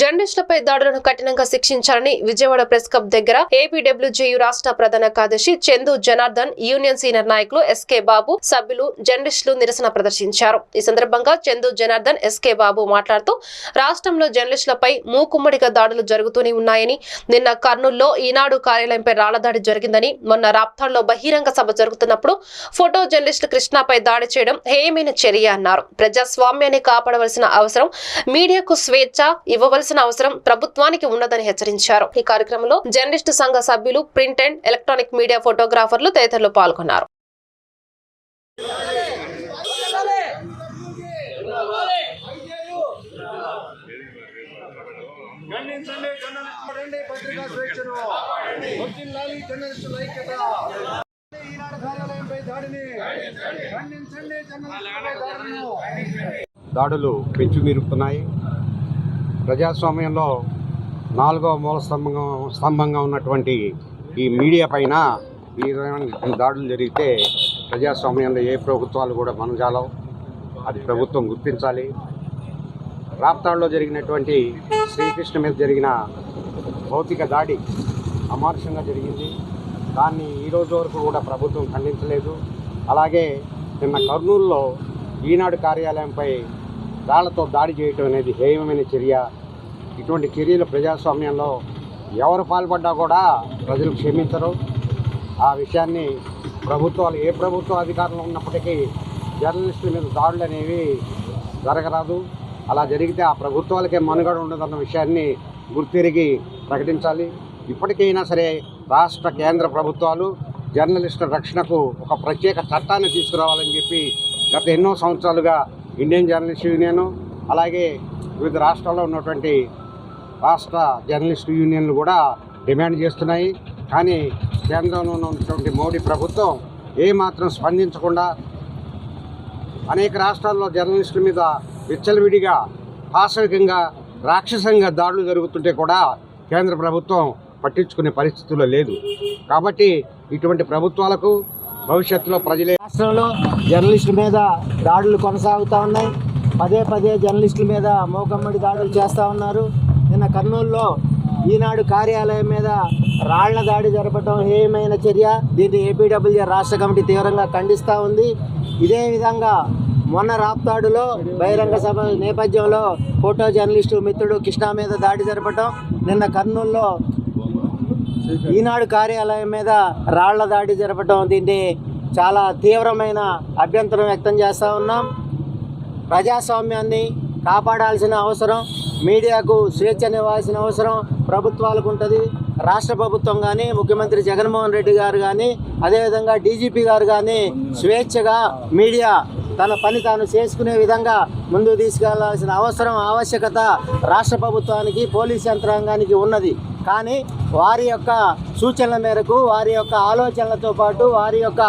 జర్నలిస్టులపై దాడులను కఠినంగా శిక్షించాలని విజయవాడ ప్రెస్ క్లబ్ దగ్గర ఏపీడబ్ల్యూజేయు రాష్ట్ర ప్రధాన కార్యదర్శి చందు జనార్దన్ యూనియన్ సీనియర్ నాయకులు ఎస్కే బాబు సభ్యులు జర్నలిస్టులు నిరసన ప్రదర్శించారు. ఈ సందర్భంగా చందు జనార్దన్ ఎస్కే బాబు మాట్లాడుతూ రాష్ట్రంలో జర్నలిస్టులపై మూకుమ్మడిగా దాడులు జరుగుతూనే ఉన్నాయని నిన్న కర్నూలులో ఈనాడు కార్యాలయంపై రాళ్ళదాడి జరిగిందని మొన్న రాప్తాడ్లో బహిరంగ సభ జరుగుతున్నప్పుడు ఫోటో జర్నలిస్టు కృష్ణపై దాడి చేయడం హేయమైన చర్య అన్నారు. ప్రజాస్వామ్యాన్ని కాపాడవలసిన అవసరం మీడియాకు స్వేచ్ఛ ఇవ్వవలసిన అవసరం ప్రభుత్వానికి ఉన్నదని హెచ్చరించారు. ఈ కార్యక్రమంలో జర్నలిస్టు సంఘ సభ్యులు ప్రింట్ అండ్ ఎలక్ట్రానిక్ మీడియా ఫోటోగ్రాఫర్లు తదితరులు పాల్గొన్నారు. దాడులు పెంచుమీరుతున్నాయి. ప్రజాస్వామ్యంలో నాలుగవ మూల స్తంభంగా స్తంభంగా ఉన్నటువంటి ఈ మీడియా పైన ఈ విధమైన దాడులు జరిగితే ప్రజాస్వామ్యంలో ఏ ప్రభుత్వాలు కూడా మనజాలవు అది ప్రభుత్వం గుర్తించాలి. రాప్తాడులో జరిగినటువంటి శ్రీకృష్ణ మీద జరిగిన భౌతిక దాడి అమానుషంగా జరిగింది. దాన్ని ఈరోజు వరకు కూడా ప్రభుత్వం ఖండించలేదు. అలాగే నిన్న కర్నూలులో ఈనాడు కార్యాలయంపై రాళ్ళతో దాడి చేయటం అనేది హేయమైన చర్య. ఇటువంటి చర్యలు ప్రజాస్వామ్యంలో ఎవరు పాల్పడ్డా కూడా ప్రజలు క్షమించరు. ఆ విషయాన్ని ప్రభుత్వాలు ఏ ప్రభుత్వ అధికారంలో ఉన్నప్పటికీ జర్నలిస్టుల మీద దాడులు అనేవి జరగరాదు. అలా జరిగితే ఆ ప్రభుత్వాలకే మనుగడ ఉండదన్న విషయాన్ని గుర్తిరిగి ప్రకటించాలి. ఇప్పటికైనా సరే రాష్ట్ర కేంద్ర ప్రభుత్వాలు జర్నలిస్టుల రక్షణకు ఒక ప్రత్యేక చట్టాన్ని తీసుకురావాలని చెప్పి గత ఎన్నో సంవత్సరాలుగా ఇండియన్ జర్నలిస్ట్ యూనియన్ అలాగే వివిధ రాష్ట్రాల్లో ఉన్నటువంటి రాష్ట్ర జర్నలిస్టు యూనియన్లు కూడా డిమాండ్ చేస్తున్నాయి. కానీ కేంద్రంలో ఉన్నటువంటి మోడీ ప్రభుత్వం ఏమాత్రం స్పందించకుండా అనేక రాష్ట్రాల్లో జర్నలిస్టుల మీద విచ్చలవిడిగా పాశవికంగా రాక్షసంగా దాడులు జరుగుతుంటే కూడా కేంద్ర ప్రభుత్వం పట్టించుకునే పరిస్థితుల్లో లేదు. కాబట్టి ఇటువంటి ప్రభుత్వాలకు భవిష్యత్తులో ప్రజలే రాష్ట్రంలో జర్నలిస్టుల మీద దాడులు కొనసాగుతూ ఉన్నాయి. పదే పదే జర్నలిస్టుల మీద మోకమ్మడి దాడులు చేస్తూ ఉన్నారు. నిన్న కర్నూలులో ఈనాడు కార్యాలయం మీద రాళ్ళ దాడి జరపడం హేయమైన చర్య. దీన్ని ఏపీడబ్ల్యూజే రాష్ట్ర కమిటీ తీవ్రంగా ఖండిస్తూ ఉంది. ఇదే విధంగా మొన్న రాప్తాడులో బహిరంగ సభ నేపథ్యంలో ఫోటో జర్నలిస్టు మిత్రుడు కృష్ణా మీద దాడి జరపడం నిన్న కర్నూలులో ఈనాడు కార్యాలయం మీద రాళ్ళ దాడి జరపడం దీన్ని చాలా తీవ్రమైన అభ్యంతరం వ్యక్తం చేస్తూ ఉన్నాం. ప్రజాస్వామ్యాన్ని కాపాడాల్సిన అవసరం మీడియాకు స్వేచ్ఛనివ్వాల్సిన అవసరం ప్రభుత్వాలకు ఉంటుంది. రాష్ట్ర ప్రభుత్వం కానీ ముఖ్యమంత్రి జగన్మోహన్ రెడ్డి గారు కానీ అదేవిధంగా డీజీపీ గారు కానీ స్వేచ్ఛగా మీడియా తన పని తాను చేసుకునే విధంగా ముందుకు తీసుకెళ్ళాల్సిన అవసరం ఆవశ్యకత రాష్ట్ర ప్రభుత్వానికి పోలీస్ యంత్రాంగానికి ఉన్నది. కానీ వారి యొక్క సూచనల మేరకు వారి యొక్క ఆలోచనలతో పాటు వారి యొక్క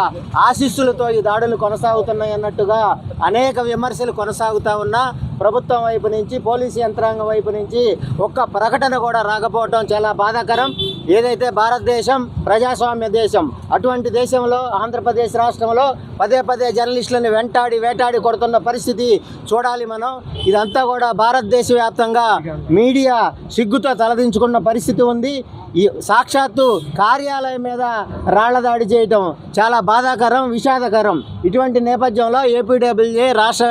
ఆశీస్సులతో ఈ దాడులు కొనసాగుతున్నాయి అన్నట్టుగా అనేక విమర్శలు కొనసాగుతూ ఉన్నా ప్రభుత్వం వైపు నుంచి పోలీసు యంత్రాంగం వైపు నుంచి ఒక్క ప్రకటన కూడా రాకపోవటం చాలా బాధాకరం. ఏదైతే భారతదేశం ప్రజాస్వామ్య దేశం అటువంటి దేశంలో ఆంధ్రప్రదేశ్ రాష్ట్రంలో పదే పదే జర్నలిస్టులను వెంటాడి వేటాడి కొడుతున్న పరిస్థితి చూడాలి మనం. ఇదంతా కూడా భారతదేశ వ్యాప్తంగా మీడియా సిగ్గుతో తలదించుకున్న పరిస్థితి ఉంది. ఈ సాక్షాత్తు కార్యాలయం మీద రాళ్ళ దాడి చేయటం చాలా బాధాకరం విషాదకరం. ఇటువంటి నేపథ్యంలో ఏపీడబ్ల్యూఏ రాష్ట్ర